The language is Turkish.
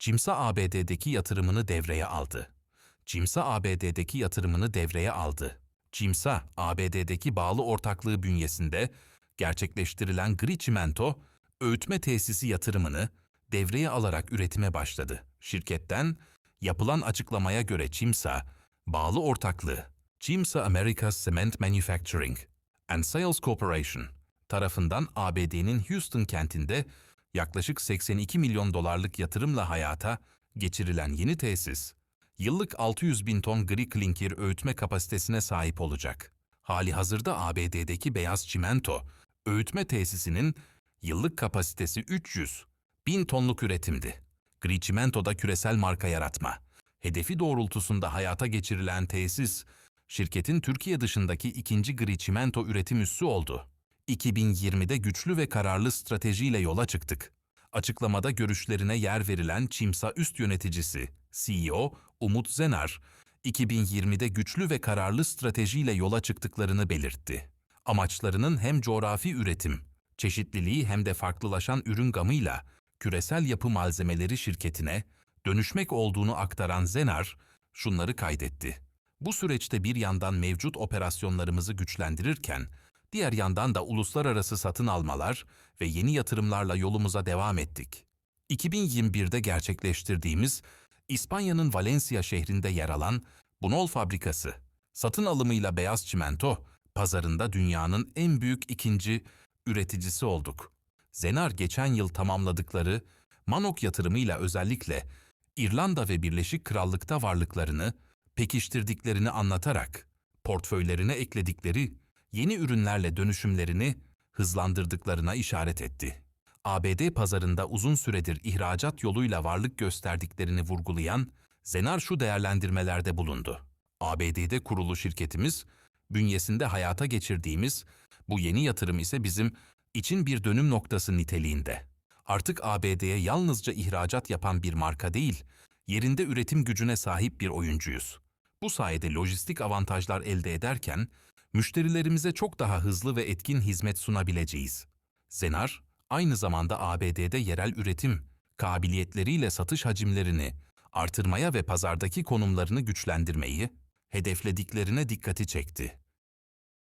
Cimsa ABD'deki yatırımını devreye aldı. Cimsa ABD'deki yatırımını devreye aldı. Cimsa, ABD'deki bağlı ortaklığı bünyesinde gerçekleştirilen gri çimento, öğütme tesisi yatırımını devreye alarak üretime başladı. Şirketten yapılan açıklamaya göre Cimsa, bağlı ortaklığı Cimsa Americas Cement Manufacturing and Sales Corporation tarafından ABD'nin Houston kentinde yaklaşık 82 milyon dolarlık yatırımla hayata geçirilen yeni tesis, yıllık 600 bin ton gri klinker öğütme kapasitesine sahip olacak. Hali hazırda ABD'deki beyaz çimento öğütme tesisinin yıllık kapasitesi 300 bin tonluk üretimdi. Gri çimentoda küresel marka yaratma. Hedefi doğrultusunda hayata geçirilen tesis, şirketin Türkiye dışındaki ikinci gri çimento üretim üssü oldu. 2020'de güçlü ve kararlı stratejiyle yola çıktık. Açıklamada görüşlerine yer verilen Çimsa üst yöneticisi, CEO Umut Zenar, 2020'de güçlü ve kararlı stratejiyle yola çıktıklarını belirtti. Amaçlarının hem coğrafi üretim, çeşitliliği hem de farklılaşan ürün gamıyla küresel yapı malzemeleri şirketine dönüşmek olduğunu aktaran Zenar, şunları kaydetti. Bu süreçte bir yandan mevcut operasyonlarımızı güçlendirirken, diğer yandan da uluslararası satın almalar ve yeni yatırımlarla yolumuza devam ettik. 2021'de gerçekleştirdiğimiz İspanya'nın Valencia şehrinde yer alan Bunol fabrikası, satın alımıyla beyaz çimento, pazarında dünyanın en büyük ikinci üreticisi olduk. Zenar geçen yıl tamamladıkları Manok yatırımıyla özellikle İrlanda ve Birleşik Krallık'ta varlıklarını pekiştirdiklerini anlatarak portföylerine ekledikleri yeni ürünlerle dönüşümlerini hızlandırdıklarına işaret etti. ABD pazarında uzun süredir ihracat yoluyla varlık gösterdiklerini vurgulayan Zenar şu değerlendirmelerde bulundu. ABD'de kurulu şirketimiz, bünyesinde hayata geçirdiğimiz bu yeni yatırım ise bizim için bir dönüm noktası niteliğinde. Artık ABD'ye yalnızca ihracat yapan bir marka değil, yerinde üretim gücüne sahip bir oyuncuyuz. Bu sayede lojistik avantajlar elde ederken, müşterilerimize çok daha hızlı ve etkin hizmet sunabileceğiz. Zenar, aynı zamanda ABD'de yerel üretim kabiliyetleriyle satış hacimlerini artırmaya ve pazardaki konumlarını güçlendirmeyi hedeflediklerine dikkati çekti.